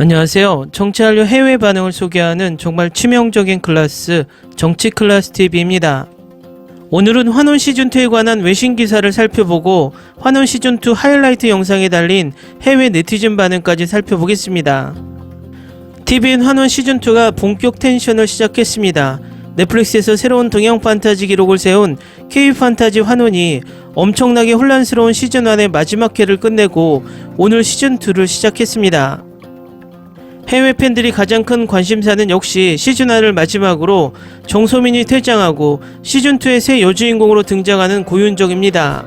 안녕하세요. 정치한류 해외 반응을 소개하는 정말 치명적인 클래스 정치 클래스 TV입니다. 오늘은 환원 시즌 2에 관한 외신 기사를 살펴보고 환원 시즌 2 하이라이트 영상에 달린 해외 네티즌 반응까지 살펴보겠습니다. TVN 환원 시즌 2가 본격 텐션을 시작했습니다. 넷플릭스에서 새로운 동양 판타지 기록을 세운 K 판타지 환원이 엄청나게 혼란스러운 시즌 1의 마지막 회를 끝내고 오늘 시즌 2를 시작했습니다. 해외 팬들이 가장 큰 관심사는 역시 시즌1을 마지막으로 정소민이 퇴장하고 시즌2의 새 여주인공으로 등장하는 고윤정입니다.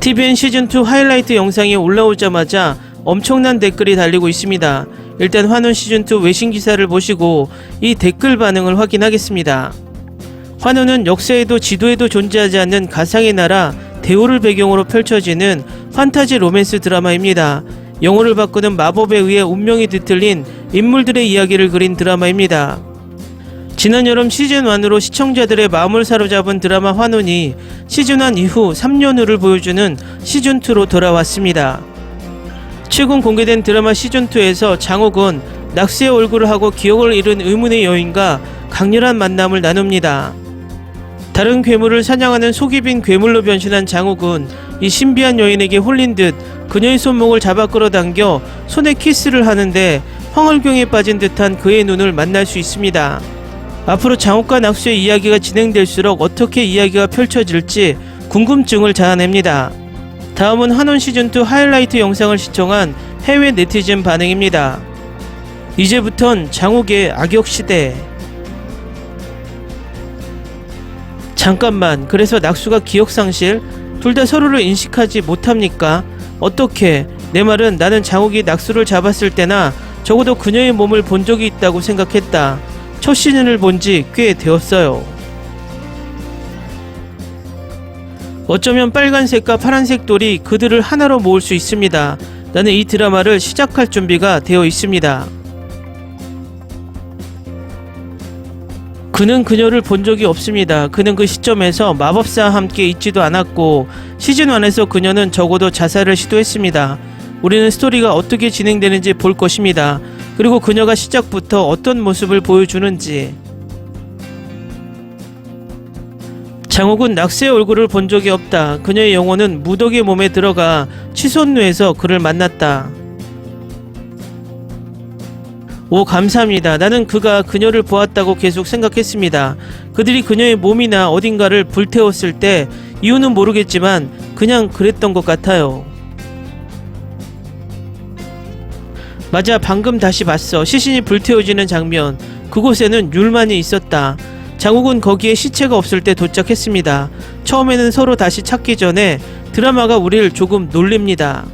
TVN 시즌2 하이라이트 영상이 올라오자마자 엄청난 댓글이 달리고 있습니다. 일단 환원 시즌2 외신 기사를 보시고 이 댓글 반응을 확인하겠습니다. 환원은 역사에도 지도에도 존재하지 않는 가상의 나라 대우를 배경으로 펼쳐지는 판타지 로맨스 드라마입니다. 영혼을 바꾸는 마법에 의해 운명이 뒤틀린 인물들의 이야기를 그린 드라마입니다. 지난 여름 시즌1으로 시청자들의 마음을 사로잡은 드라마 환혼이 시즌1 이후 3년 후를 보여주는 시즌2로 돌아왔습니다. 최근 공개된 드라마 시즌2에서 장욱은 낙수의 얼굴을 하고 기억을 잃은 의문의 여인과 강렬한 만남을 나눕니다. 다른 괴물을 사냥하는 속이 빈 괴물로 변신한 장욱은 이 신비한 여인에게 홀린 듯 그녀의 손목을 잡아 끌어당겨 손에 키스를 하는데 황홀경에 빠진 듯한 그의 눈을 만날 수 있습니다. 앞으로 장욱과 낙수의 이야기가 진행될수록 어떻게 이야기가 펼쳐질지 궁금증을 자아냅니다. 다음은 한원 시즌2 하이라이트 영상을 시청한 해외 네티즌 반응입니다. 이제부턴 장욱의 악역 시대. 잠깐만, 그래서 낙수가 기억상실? 둘 다 서로를 인식하지 못합니까? 어떻게? 내 말은 나는 장욱이 낙수를 잡았을 때나 적어도 그녀의 몸을 본 적이 있다고 생각했다. 첫 시즌을 본 지 꽤 되었어요. 어쩌면 빨간색과 파란색 돌이 그들을 하나로 모을 수 있습니다. 나는 이 드라마를 시작할 준비가 되어 있습니다. 그는 그녀를 본 적이 없습니다. 그는 그 시점에서 마법사와 함께 있지도 않았고 시즌1에서 그녀는 적어도 자살을 시도했습니다. 우리는 스토리가 어떻게 진행되는지 볼 것입니다. 그리고 그녀가 시작부터 어떤 모습을 보여주는지. 장욱은 낙스의 얼굴을 본 적이 없다. 그녀의 영혼은 무덕의 몸에 들어가 치손누에서 그를 만났다. 오 감사합니다. 나는 그가 그녀를 보았다고 계속 생각했습니다. 그들이 그녀의 몸이나 어딘가를 불태웠을 때 이유는 모르겠지만 그냥 그랬던 것 같아요. 맞아 방금 다시 봤어. 시신이 불태워지는 장면. 그곳에는 율만이 있었다. 장욱은 거기에 시체가 없을 때 도착했습니다. 처음에는 서로 다시 찾기 전에 드라마가 우리를 조금 놀립니다.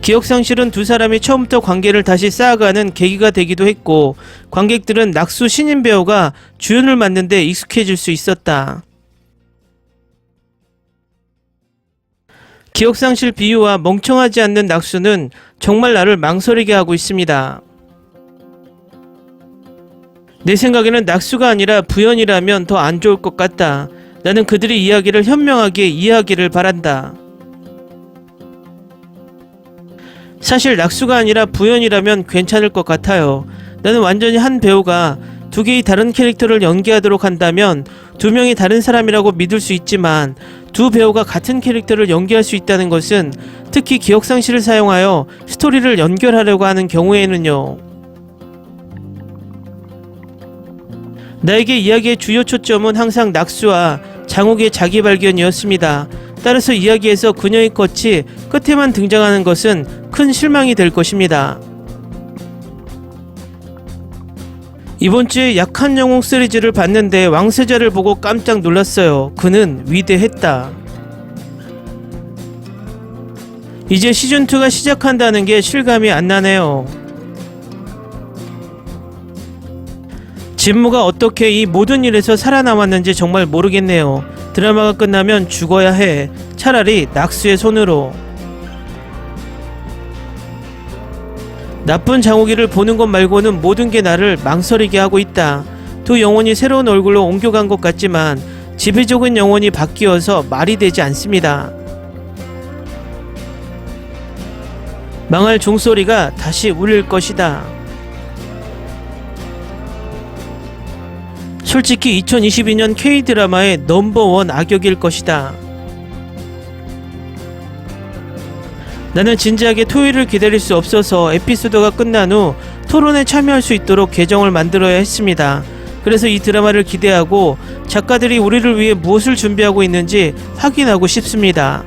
기억 상실은 두 사람이 처음부터 관계를 다시 쌓아가는 계기가 되기도 했고 관객들은 낙수 신인 배우가 주연을 맡는데 익숙해질 수 있었다. 기억 상실 비유와 멍청하지 않는 낙수는 정말 나를 망설이게 하고 있습니다. 내 생각에는 낙수가 아니라 부연이라면 더 안 좋을 것 같다. 나는 그들의 이야기를 현명하게 이해하기를 바란다. 사실 낙수가 아니라 부연이라면 괜찮을 것 같아요. 나는 완전히 한 배우가 두 개의 다른 캐릭터를 연기하도록 한다면 두 명이 다른 사람이라고 믿을 수 있지만 두 배우가 같은 캐릭터를 연기할 수 있다는 것은 특히 기억상실을 사용하여 스토리를 연결하려고 하는 경우에는요. 나에게 이야기의 주요 초점은 항상 낙수와 장욱의 자기 발견이었습니다. 따라서 이야기에서 그녀의 컷이 끝에만 등장하는 것은 큰 실망이 될 것입니다. 이번 주에 약한 영웅 시리즈를 봤는데 왕세자를 보고 깜짝 놀랐어요. 그는 위대했다. 이제 시즌2가 시작한다는 게 실감이 안 나네요. 진무가 어떻게 이 모든 일에서 살아남았는지 정말 모르겠네요. 드라마가 끝나면 죽어야 해. 차라리 낙수의 손으로. 나쁜 장욱이를 보는 것 말고는 모든 게 나를 망설이게 하고 있다. 두 영혼이 새로운 얼굴로 옮겨간 것 같지만 지배적인 영혼이 바뀌어서 말이 되지 않습니다. 망할 종소리가 다시 울릴 것이다. 솔직히 2022년 K-드라마의 넘버원 악역일 것이다. 나는 진지하게 토요일을 기다릴 수 없어서 에피소드가 끝난 후 토론에 참여할 수 있도록 계정을 만들어야 했습니다. 그래서 이 드라마를 기대하고 작가들이 우리를 위해 무엇을 준비하고 있는지 확인하고 싶습니다.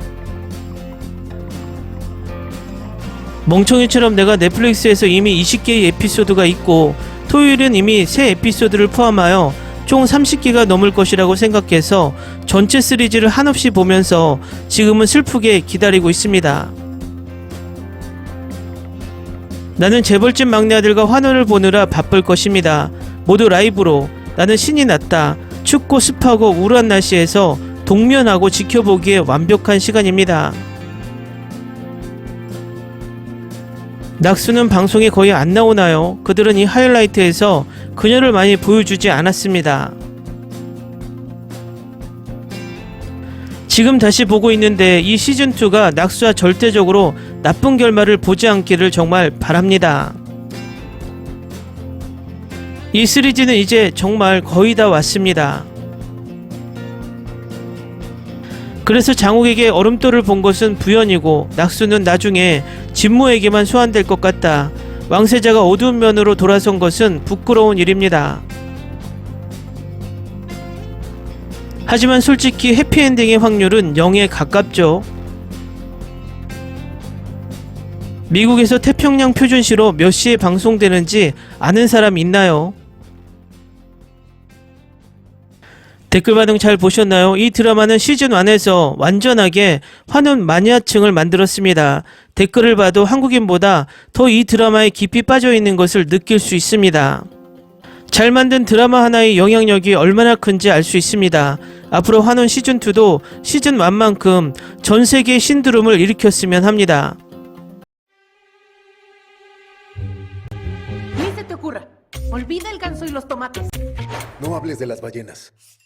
멍청이처럼 내가 넷플릭스에서 이미 20개의 에피소드가 있고 토요일은 이미 새 에피소드를 포함하여 총 30개가 넘을 것이라고 생각해서 전체 시리즈를 한없이 보면서 지금은 슬프게 기다리고 있습니다. 나는 재벌집 막내 아들과 환호를 보느라 바쁠 것입니다. 모두 라이브로 나는 신이 났다. 춥고 습하고 우울한 날씨에서 동면하고 지켜보기에 완벽한 시간입니다. 낙수는 방송에 거의 안 나오나요? 그들은 이 하이라이트에서 그녀를 많이 보여주지 않았습니다. 지금 다시 보고 있는데 이 시즌2가 낙수와 절대적으로 나쁜 결말을 보지 않기를 정말 바랍니다. 이 시리즈는 이제 정말 거의 다 왔습니다. 그래서 장욱에게 얼음돌을 본 것은 부연이고 낙수는 나중에 진무에게만 소환될 것 같다. 왕세자가 어두운 면으로 돌아선 것은 부끄러운 일입니다. 하지만 솔직히 해피엔딩의 확률은 0에 가깝죠. 미국에서 태평양 표준시로 몇 시에 방송되는지 아는 사람 있나요? 댓글 반응 잘 보셨나요? 이 드라마는 시즌 1에서 완전하게 환원 마니아층을 만들었습니다. 댓글을 봐도 한국인보다 더 이 드라마에 깊이 빠져 있는 것을 느낄 수 있습니다. 잘 만든 드라마 하나의 영향력이 얼마나 큰지 알 수 있습니다. 앞으로 환원 시즌2도 시즌 1만큼 전 세계의 신드롬을 일으켰으면 합니다. No hables de las ballenas.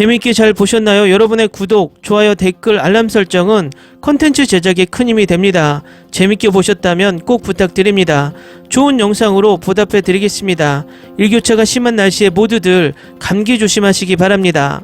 재밌게 잘 보셨나요? 여러분의 구독, 좋아요, 댓글, 알람 설정은 컨텐츠 제작에 큰 힘이 됩니다. 재밌게 보셨다면 꼭 부탁드립니다. 좋은 영상으로 보답해 드리겠습니다. 일교차가 심한 날씨에 모두들 감기 조심하시기 바랍니다.